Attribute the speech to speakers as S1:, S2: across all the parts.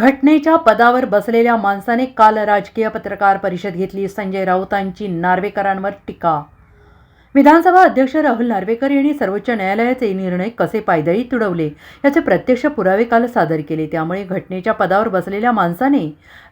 S1: घटनेच्या पदावर बसलेल्या माणसाने काल राजकीय पत्रकार परिषद घेतली. संजय राऊतांची नार्वेकरांवर टीका विधानसभा अध्यक्ष राहुल नार्वेकर यांनी सर्वोच्च न्यायालयाचे निर्णय कसे पायदळी तुडवले याचे प्रत्यक्ष पुरावे काल सादर केले. त्यामुळे घटनेच्या पदावर बसलेल्या माणसाने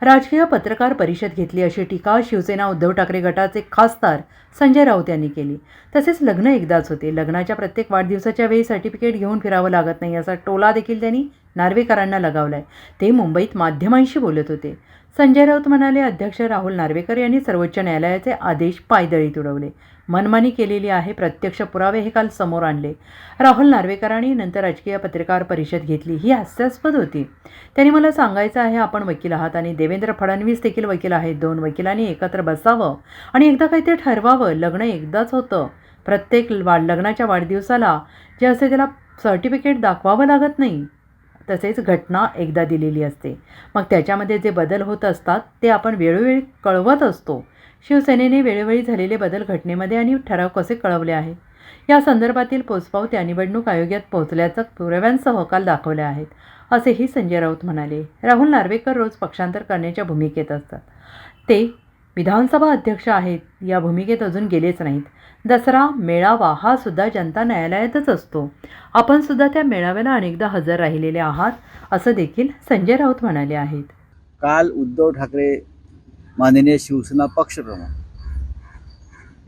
S1: राजकीय पत्रकार परिषद घेतली अशी टीका शिवसेना उद्धव ठाकरे गटाचे खासदार संजय राऊत यांनी केली. तसेच लग्न एकदाच होते. लग्नाच्या प्रत्येक वाढदिवसाच्या वेळी सर्टिफिकेट घेऊन फिरावं लागत नाही असा टोला देखील त्यांनी नार्वेकरांना लगावलाय. ते मुंबईत माध्यमांशी बोलत होते. संजय राऊत म्हणाले अध्यक्ष राहुल नार्वेकर यांनी सर्वोच्च न्यायालयाचे आदेश पायदळी तुडवले. मनमानी केलेली आहे. प्रत्यक्ष पुरावे हे काल समोर आणले. राहुल नार्वेकरांनी नंतर राजकीय पत्रकार परिषद घेतली. ही हास्यास्पद होती. त्यांनी मला सांगायचं आहे आपण वकील आहात आणि देवेंद्र फडणवीस देखील वकील आहेत. दोन वकिलांनी एकत्र बसावं आणि एकदा काही ते ठरवावं. लग्न एकदाच होतं. प्रत्येक वाढ लग्नाच्या वाढदिवसाला जे असते त्याला सर्टिफिकेट दाखवावं लागत नाही. तसेच घटना एकदा दिलेली असते. मग त्याच्यामध्ये जे बदल होत असतात ते आपण वेळोवेळी कळवत असतो. शिवसेनेने वेळोवेळी झालेले बदल घटनेमध्ये आणि ठराव कसे कळवले आहे? या संदर्भातील पोचपावत्या निवडणूक आयोगात पोहोचल्याचं पुराव्यांसह काल दाखवले आहेत असेही संजय राऊत म्हणाले. राहुल नार्वेकर रोज पक्षांतर करण्याच्या भूमिकेत असतात. ते विधानसभा अध्यक्ष आहेत या भूमिकेत अजून गेलेच नाहीत. दसरा मेळावा हा सुद्धा जनता न्यायालयातच असतो. आपण सुद्धा त्या मेळाव्याला अनेकदा हजर राहिलेले आहात असं देखील संजय राऊत म्हणाले आहेत.
S2: काल उद्धव ठाकरे माननीय शिवसेना पक्षप्रमुख.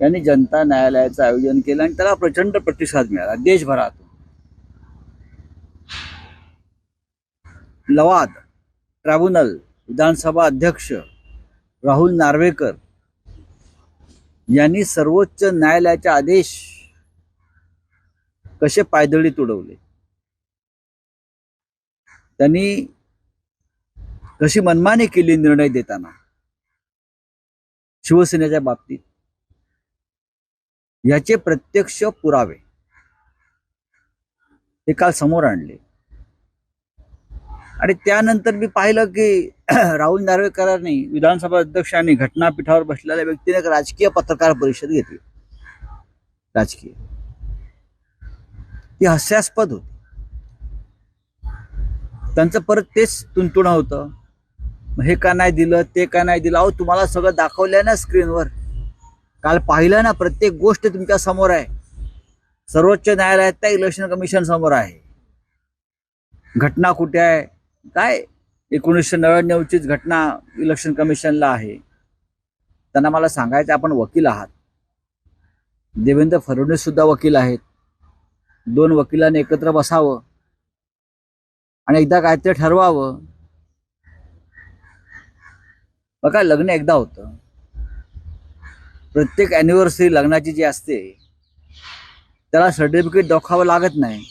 S2: यांनी जनता न्यायालयाचं आयोजन केलं आणि त्याला प्रचंड प्रतिसाद मिळाला. देशभरातून. लवाद ट्राब्युनल विधानसभा अध्यक्ष राहुल नार्वेकर यांनी सर्वोच्च न्यायालयाचे आदेश कसे पायदळी तुडवले? त्यांनी कशी मनमानी केली निर्णय देताना? शिवसेनेच्या बाबतीत. याचे प्रत्यक्ष पुरावे ते काल समोर आणले. आणि त्यानंतर मी पाहिलं की राहुल नार्वेकरांनी विधानसभा अध्यक्षांनी घटनापीठावर बसलेल्या व्यक्तीने एक राजकीय पत्रकार परिषद घेतली. राजकीय. ती हास्यास्पद होती. त्यांचं परत तेच तुंतुणं होतं. हे का नाही दिलं ते का नाही दिलं? अहो तुम्हाला सगळं दाखवलंय ना स्क्रीनवर काल पाहिलं ना प्रत्येक गोष्ट तुमच्यासमोर आहे. सर्वोच्च न्यायालयात त्या इलेक्शन कमिशन समोर आहे. घटना कुठे आहे? काय? एकोणीसशे नव्याण्णवचीच घटना इलेक्शन कमिशनला आहे. त्यांना मला सांगायचं आपण वकील आहात. देवेंद्र फडणवीस सुद्धा वकील आहेत. दोन वकिलांनी एकत्र बसावं. आणि एकदा काय ठरवावं. ठरवावं बघा लग्न एकदा होतं. प्रत्येक अॅनिव्हर्सरी लग्नाची जी असते त्याला सर्टिफिकेट दाखवावं लागत नाही.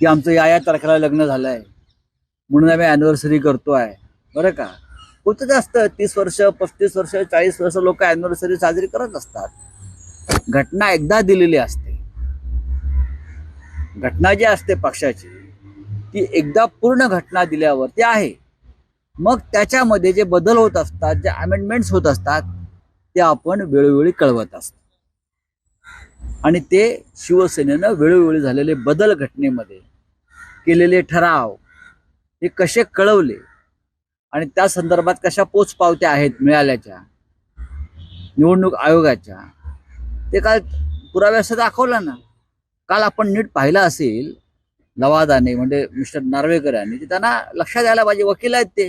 S2: की आमचं या या तारखेला लग्न झालं आहे म्हणून आम्ही अॅनिव्हर्सरी करतो आहे बरं का? होतं असतं तीस वर्ष पस्तीस वर्ष चाळीस वर्ष लोक अॅनिव्हर्सरी साजरी करत असतात. घटना एकदा दिलेली असते. घटना जी असते पक्षाची ती एकदा पूर्ण घटना दिल्यावर ती आहे. मग त्याच्यामध्ये जे बदल होत असतात जे अमेंडमेंट्स होत असतात ते आपण वेळोवेळी कळवत असतो. आणि ते शिवसेनेनं वेळोवेळी झालेले बदल घटनेमध्ये केलेले ठराव हे कसे कळवले आणि त्या संदर्भात कशा पोचपावत्या आहेत मिळाल्याच्या निवडणूक आयोगाच्या ते काल पुरावे दाखवलं ना. काल आपण नीट पाहिलं असेल लवादाने म्हणजे मिस्टर नार्वेकर यांनी ते त्यांना लक्षात यायला पाहिजे वकील आहेत ते.